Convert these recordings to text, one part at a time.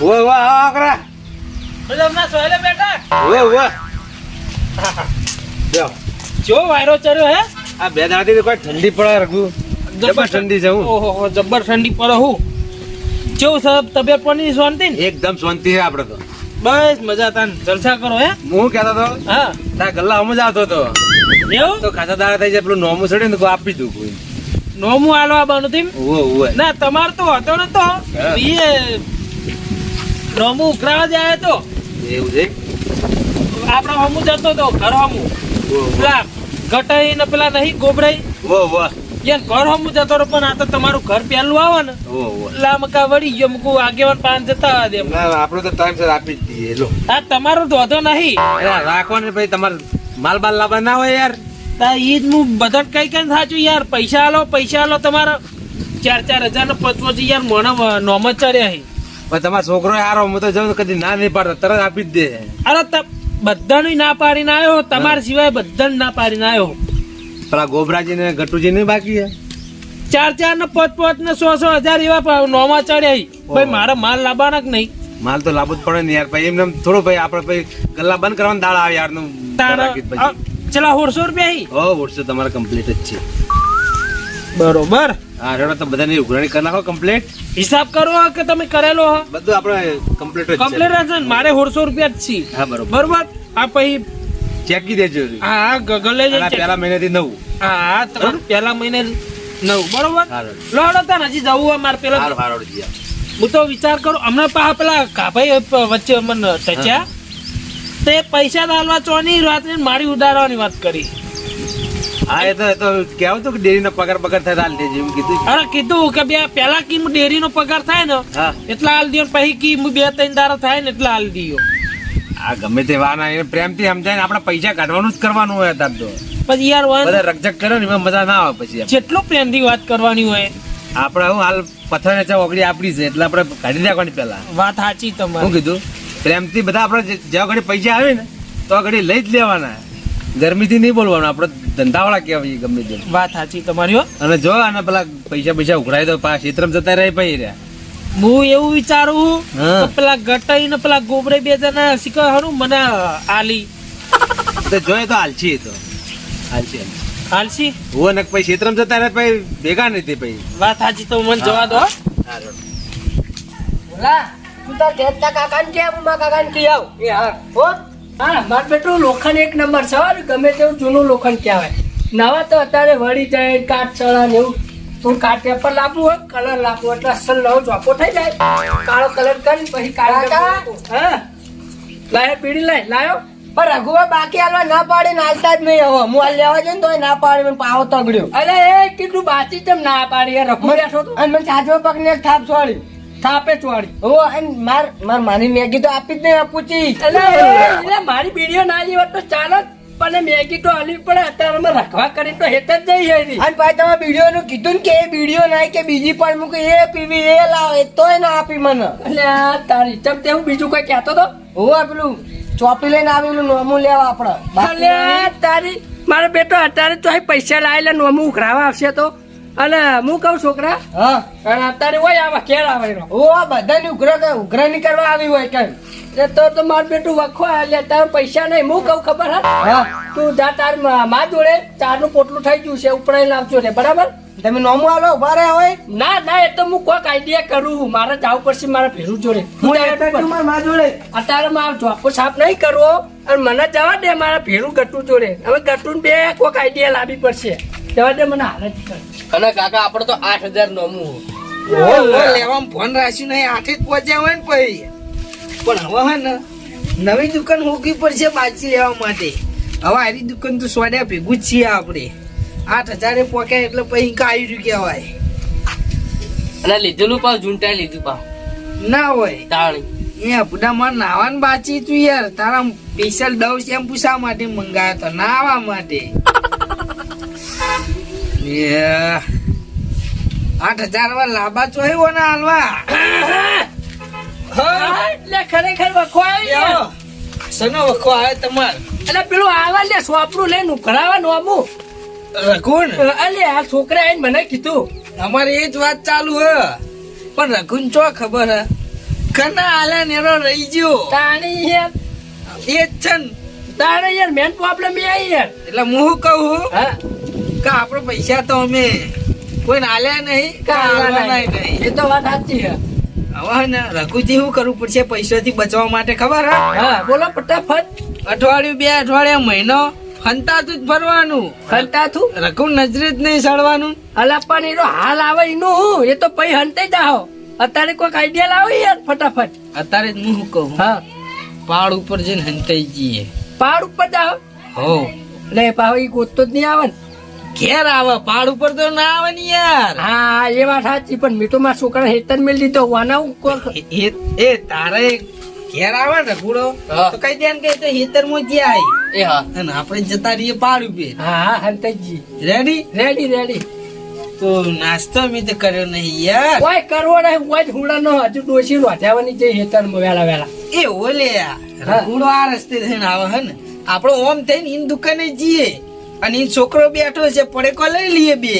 ઓવે ઓવે આવો બધા હમણાં સોયલે બેઠા ઓવે ઓવે જાઓ જો વાયરો ચડ્યો હે. આ બે દાડાથી તો કોઈ ઠંડી પડે રઘુ. જબર ઠંડી છે હું. ઓહો હો, જબ્બર ઠંડી પડે હું. કેવું સાહેબ તબિયત પાણી શાંતિ ને? એકદમ શાંતિ છે આપડે તો. બસ મજા તાન. જલસા કરો હે. હું કહેતો તો હા. તારા ગલ્લા હમ જ આવતો હતો. એવું? તો ખાતા દાડા થઈ જાય પેલું નોમું ચડે ને આપી દઉં કોઈ. નોમું આલવા બનું તીમ? ઓવે ઓવે ના તમાર તો હતો ને તો એ નોમું ઉકરાવા જાય તો. એવું છે? આપણો હમું જતો તો ઘર હમું. પેલા ગટાઈ ને પેલા નહીં ગોબરાઈ વાહ યાર ઘર હમું જતો પણ આ તો તમારું ઘર પહેલું આવે ને. એટલે મકા વળી ગયો મૂકું આગેવાન પાન જતા દે આપણે તો ટાઈમ સર આપી જ દઈએ લો આ તમારો ધોધો નહીં. રાખવાનું ભાઈ તમારે માલ બાલ લાવવા ના હોય યાર. તા ઈ જ હું બધા કઈ કઈ સાચું યાર પૈસા આલો પૈસા આલો તમારા. ચાર ચાર હજાર ને પાંચ પાંચ યાર મને નોમ જ ચડ્યા પણ તમારો છોકરો હારો હું તો જાઉં કદી ના નહીં પાડતો તરત આપી જ દે. અરે બધાનું ના પાડીને આવ્યો તમારા સિવાય બધાને ના પાડીને આવ્યો. પેલા ગોબરાજી ને ગટુજી નહીં બાકી ચાર ચાર ને પાંચ પાંચ ને સો સો હજાર એવા નોમાં ચડ્યા. ભાઈ મારે માલ લાવવાના કે નહીં? માલ તો લાવવો જ પડે ને યાર ભાઈ એમને એમ થોડું ભાઈ આપણે ભાઈ ગલ્લા બંધ કરવાનું દાળ આવે યારનું ચલા સોળસો રૂપિયા હી? હો વર્ષો તમારે કમ્પ્લીટ જ છે. બરોબર. હા રેડો તો બધાની ઉઘરાણી કરી નાખો કમ્પ્લીટ હિસાબ કરો કે તમે કરેલો હો? બધું આપણે કમ્પ્લીટ જ કમ્પ્લીટ હશે ને? મારે સોળસો રૂપિયા જ છે. હા બરોબર. બરોબર? આ પછી ચેકી દેજો. હા હા ગગલે જ પહેલા મહિનાથી નવું. હા હા તમારું પહેલા મહિને નવ. બરોબર. લોડો તાન હજી જવું હોય મારે પેલા હારું હારું હું તો વિચાર કરું હમણાં પા પેલા કાભાઈ વચ્ચે મને ટચ્યા તે પૈસા દાલવા ચોની રાત્રે મારી ઉડાડવાની વાત કરી. હા એ તો એ તો કહેવું તો કે ડેરીનો પગાર પગાર થાય હાલ દેજો એમ કીધું અરે કીધું કે બે પેલા કી ડેરી નો પગાર થાય ને એટલા હાલ દિયો પછી કી બે ત્રણ દાડા થાય ને એટલા હાલ દિયો. આ ગમે તે વાના એને પ્રેમથી સમજાય આપણે પૈસા કાઢવાનું જ કરવાનું હોય તો. પછી યાર બધા રકઝક કરે ને એમાં મજા ના આવે પછી. જેટલો પ્રેમથી વાત કરવાની હોય. આપણે હું હાલ પથ્થર ને ઓગળી આપડી છે એટલે આપણે કાઢી નાખવાની પેલા વાત સાચી શું તમારી કીધું? પ્રેમથી બધા આપણે જે- જ્યાં ઘડી પૈસા આવે ને તો ઘડી લઈ જ લેવાના. ગરમીથી નહીં બોલવાનું આપણે ધંધાવાળા કહેવાય ગમે તે. વાત સાચી તમારી હો. અને જો અને પેલા પૈસા પૈસા ઉઘરાય તો પાછા ક્ષેત્રમાં જતા રહે ભાઈ રહ્યા. હું એવું વિચારું પેલા ગટાઈ ને પેલા ગોબરે બે જણા શીખર હરું મને આલી. તો જોઈએ તો આલછી એ તો. આલછી આલછી હાલસી હું ને પછી ક્ષેત્રમ જતા રહે પછી ભેગા નથી તે પછી. વાત સાચી તો મને જવા દો હો. બોલા તું તાર ઘેરતા કાકાને કે હું મારા કે આવ. એ હા હો. હા માર બેટું લોખંડ એક નંબર છે ગમે તેવું જૂનું લોખંડ કહેવાય. નવા તો અત્યારે વળી જાય કાટ ચડા ને એવું. તું કાટ પેપર લાવવું હોય કલર લાવવું એટલે અસલ નવો ચોપો થઈ જાય. કાળો કલર કરી પછી કાળા હા. લાય પીડી લાય લાયો. પણ રઘુભાઈ બાકી હાલવા ના પાડે ને હાલતા જ નહીં હવે. હું હાલ લેવા જઈને તો ના પાડે મને પાવો તગડ્યો. અરે એ કેટલું બાચી તેમ ના પાડી રઘુ બેઠો અને મને સાચમાં પગને થાપ છોડી થાપે ચોડી હો અને માર માર માની મેગી તો આપી જ નહીં આપુચી. એટલે મારી બીડીઓ ના આવી તો ચાલો પણ મેગી તો હાલી પડે અત્યારે અમે રખવા કરી તો હેત જ જઈ જાય અને ભાઈ તમે વીડિયો નું કીધું ને કે એ વીડિયો નાય કે બીજી પણ મૂકે એ પીવી એ લાવે તોય ના આપી મને. એટલે આ તારી ચમ તે હું બીજું કઈ કહેતો તો? હોવા પેલું ચોપી લઈને આવેલું નોમું લેવા આપણે તારી મારો બેટો અત્યારે તો પૈસા લાવેલા નોમું ઉઘરાવા આવશે તો. અને હું કહું છોકરા? હા? અત્યારે હોય આવા કેળ આવે ઓ બધાની ઉઘરા કે ઉઘરા ની કરવા આવી હોય કેમ? એટલે તો તો માર બેટું વખો એટલે તાર પૈસા નહીં. હું કહું ખબર હા? તું જા તાર મા જોડે. ચારનું પોટલું થઈ ગયું છે ઉપડાઈ લાવજો ને બરાબર? તમે નોમો આલો ઊભા રહ્યા હોય? ના ના એ તો હું કોઈક આઈડિયા કરું મારે જવું પડશે મારા ભેરું જોડે. હું મા જોડે. અત્યારે મારો જોકો સાફ નહીં કરવો અને મને જવા દે મારા ભેરું ગટું જોડે. હવે ગટું બે કોઈક આઈડિયા લાવી પડશે. જવા દે મને હાલ અને કાકા આપડે તો આઠ હજાર નોમું લેવામાં ફોન રાખ્યું નહીં આઠે જ પહોંચ્યા હોય ને પછી. પણ હવે હે ને નવી દુકાન હોકી પડશે બાજી લેવા માટે. હવે આરી દુકાન તો સોડ્યા ભેગું જ છીએ આપણે. આઠ હજારે પોક્યા એટલે પછી કાઈ રહ્યું કહેવાય. અને લીધેલું પાવ ઝૂંટા લીધું પાવ. ના હોય. તાણી. અહીંયા બુડામાં નાવાનું બાચી તું યાર. તારા સ્પેશિયલ ડવ શેમ્પુ શા માટે મંગાયો તો? નાવા માટે. આઠ હજાર વાર લાંબા ચોય ને હાલવા. એટલે ખરેખર વખો આવી યો, શેનો વખો આવે તમાર? એટલે પેલું આવા લે સોપરું લઈને ઉઘરાવા નોમું રઘુન અલે આ છોકરા આવીને મને કીધું. અમારે એ જ વાત ચાલુ હ. પણ રઘુન ચો ખબર હ? દુકાન ના આલે નેરો રહી ગયો. તાણી યાર. એ જ છે તાણે યાર મેન પ્રોબ્લેમ એ યાર. એટલે હું કહું? હા. કે આપણો પૈસા તો અમે કોઈ આલ્યા નહીં કે આલવાના નહીં? એ તો વાત સાચી છે. હવે ને રઘુજી શું કરવું પડશે પૈસાથી બચવા માટે ખબર હે? હા બોલો ફટાફટ. અઠવાડિયું બે અઠવાડિયા મહિનો હંતાતું જ ફરવાનું ખંતા થું રઘુ નજરે જ નહીં સડવાનું અલા પણ એનો હાલ આવે એનું હું? એ તો પૈ હંતે જાઓ અત્યારે કોઈક આઈડિયા લાવો યાર ફટાફટ. અત્યારે હું શું કહું? હા. પાડ ઉપર જઈને હંતાઈ જઈએ. પાડ ઉપર જાઓ હો. લે પાવ ઈ ગોતતો જ નહીં આવે ને. ઘેર આવે પાડ ઉપર તો ના આવે ને યાર. હા એ વાત સાચી પણ મીઠો માં છોકરા હેતર મેળ દીધો વાના ઉપર એ- તારે ઘેર આવે ને ગુડો તો કઈ દે ને કે તો હેતરમાં જ્યાં એ હા. અને આપણે જતા રહીએ પાડ ઉપર. હા હા હંતજી રેડી રેડી રેડી તો નાસ્તો મેં તો કર્યો નહીં યાર. કોઈ કરવો નહીં કોઈ જ હુડા નો હજુ ડોસી રોધ્યાવાની જે હેતરમાં વેલા વેલા. એ ઓલે ગુડો આ રસ્તે થઈને આવે હે ને. આપણો ઓમ થઈને ઇન દુકાને જઈએ. અને છોકરો બેઠો છે પડેકો લઈ લઈએ બે.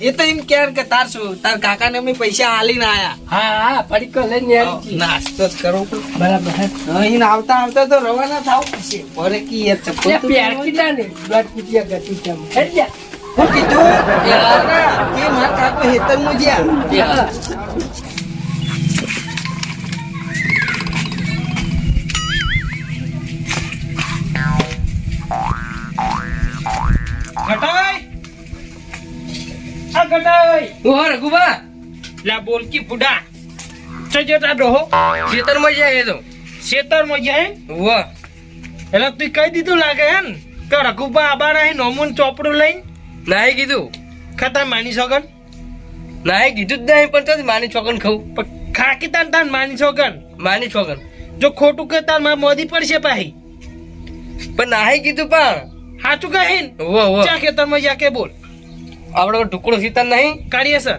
એ તો એમ કે કે તાર શું તાર કાકા ને અમે પૈસા આલીને આયા. હા હા પડીકો લઈને. નાસ્તો જ કરો બરાબર. અહીં આવતા આવતા તો રવાના થાવ પડશે પડે કી યાર ચપ્પલ તો પ્યારકી ના ને બ્લડ કુટિયા ગતિ કેમ હેડ્યા હું કીધું કે મારા કાકો હેતરમાં જ્યાં આ ઘટાય હું હા રઘુબા. લા બોલકી બુડા ચો જતા ડોહો. ખેતરમાં જાય તો. શેતરમાં જાય વાહ એટલે તું કહી દીધું લાગે હે ને કે રઘુબા આબાના હે નોમુન ચોપડું લઈને? નાહી કીધું. ખતા માની સોગન નાહી કીધું જ નહીં પણ તો માની છોકન ખાવું પણ ખાકી તાન તાન માની છોકન? માની છોકન. જો ખોટું કે તારમાં મોદી પડશે પાહી. પણ નાહી કીધું પણ. સાચું કહે ને? ચા ખેતરમાં જા કે બોલ. આપડે ટુકડો સીતા નહીં. કાઢીએ સર.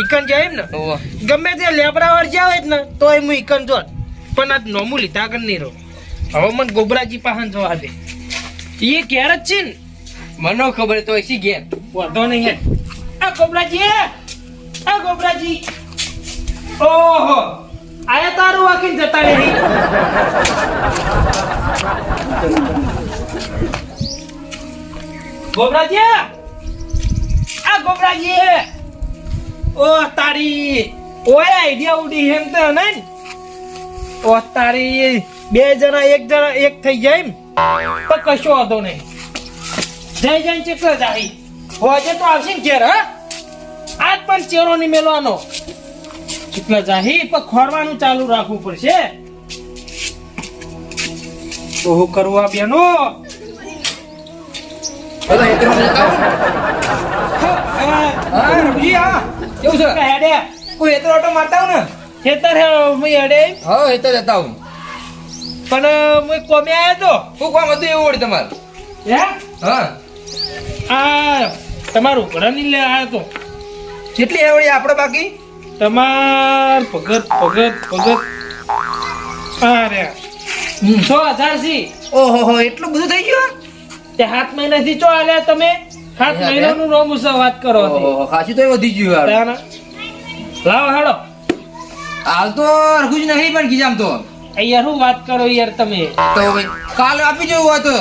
ઇકન જાય એમ ને? ગમે તે લેબરા વાર જાવ જ ને તો હું ઇકન જોત. પણ આ નોમું લીધા કર નહીં રહો. હવે મને ગોબરાજી પાહન જોવા દે. એ ક્યાર જ છે ને? મને ખબર તો એસી ઘેર. વાંધો નહીં હે. આ ગોબરાજી આ ગોબરાજી. ઓહો. આયા તારું વાકીને જતા રહી. ગોબરાજી આ ગોબરાજી ઓ તારી, ઓય આઈડિયા ઉડી એમ તો ને? ઓ તારી, બે જણા, એક જણા, એક થઈ જાય એમ. તો કશો વાંધો નહીં. જય જય ચેટલા જાય હોજે તો આવશે ને હા? આજ પણ ચેરો ની મેલવાનો. ચેટલા જાહી પણ ખોરવાનું ચાલુ રાખવું પડશે. તો કરવું આ બેનો? કેવું છે? હેડે? કોઈ હેતર ઓટો મારતા હું ને? ખેતર હે હું હેડે. હા હેતર જતા હું પણ હું કોમે આવ્યો તો. શું કામ હતું એવું વળી તમારે. હે? હા. આ તમારું ઘરની લે આવ્યો તો. કેટલી હે વળી આપણે બાકી? તમાર ભગત ભગત ભગત. અરે છ હજાર સી ઓહો હો એટલું બધું થઈ ગયું? તે સાત મહિનાથી ચો આલ્યા તમે? સાત હે, હે. મહિનાનું રોમ ઉસે વાત કરો ખાસી તો વધી ગયું યાર. લાવ હાડો હાલ તો અરખું જ નહીં પણ ગીજામ તો. યાર શું વાત કરો યાર તમે? તો કાલ આપી જવું હોય તો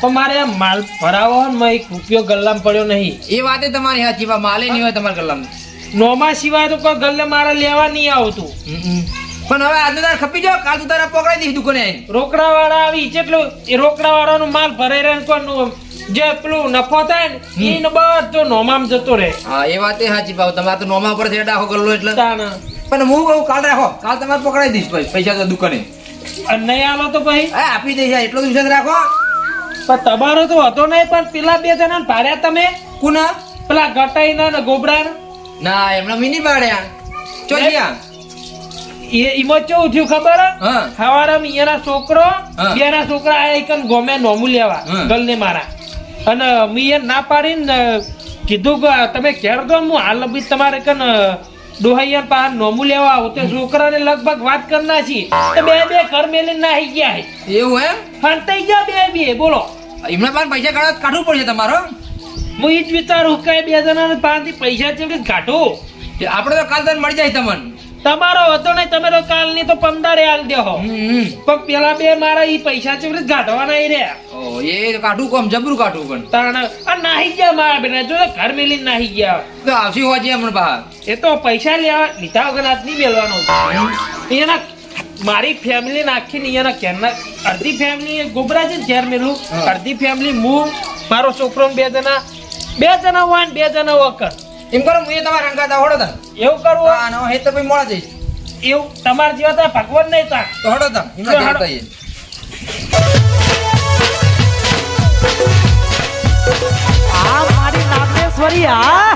પણ મારે માલ ભરાવો ને એક રૂપિયો ગલ્લામાં પડ્યો નહીં. એ વાતે તમારી સાચી માલે નહીં હોય તમારા ગલ્લામ. નોમા સિવાય તો કોઈ ગલ્લે મારે લેવા નહીં આવતું. પણ હવે આજનો તાર ખપી જાવ કાલ તું તારા પકડાઈ દઈશ દુકાને રોકડા વાળા આવી જેટલું એ રોકડા વાળાનો માલ ભરાઈ રહ્યો ને જે પેલું નફો થાય ને ઈ બધો નોમામ જતો રહે. હા એ વાત એ સાચી ભાવ તમારે તો નોમા પર છે ડાખો ગલ્લો એટલે. પણ હું કહું કાલ રાખો કાલ તમારે પકડાઈ દઈશ ભાઈ પૈસા તો દુકાને. નહીં આલો તો ભાઈ. હા આપી દઈશ એટલો દિવસ રાખો. પણ તમારો તો હતો નહીં પણ પેલા બે જણા ભાર્યા તમે? કુના? પેલા ગટાઈ ને ગોબડા ના એમને મિની પાડ્યા. ચો ગયા. એ ઈમાં કેવું થયું ખબર? હવારા હા છોકરો. બેના છોકરા આયા ઈકન ગોમે નોમું લેવા ગલ ગલને મારા. અને મેં એ ના પાડીને કીધું કે તમે ઘેર દો હું હાલ બી તમારે કન ડોહાઈયર પાસે નોમું લેવા આવું. તે છોકરાને લગભગ વાત કરના છી તો બે બે ઘર મેલીને નાહી ગયા હે. એવું એમ? ફંટાઈ ગયા બે બે બોલો. એમણે પણ પૈસા કાઢવા કાઢવું પડશે તમારો? હું એ જ વિચારું કે બે જણાને પાસેથી પૈસા ચેવી કાઢો આપણે તો કાલ તને મળી જાય તમને. તમારો હતો નહીં તમે તો કાલની તો પંદર આલ દેહો પણ પેલા બે મારા ઈ પૈસા ચોરી ગાઢવાના ઈ રહ્યા. એ કાઢું કોમ જબરું કાઢું પણ. તાણ આ નાહી ગયા મારા બેના જો ઘર મેલી નાહી ગયા. તો આવશે હોજે હમણાં બહાર. એ તો પૈસા લેવા લીધા વગર આજ નહીં મેળવાનો એના મારી ફેમિલી નાખી ને એના ઘેરના અડધી ફેમિલી ગોબરા છે ઘેર મેલું. અડધી ફેમિલી હું મારો છોકરો બે જણા બે જણા હોય ને બે જણા વકર એમ કરો હું એ તમારા રંગાતા હોડો તા એવું કરવું હોય? આનો હે તો પછી મોડા જઈશ. એવું? તમારા જેવા તા ભગવાન નહીં તા તો હડો તા જો એમના હળો. આ મારી નાગેશ્વરી આ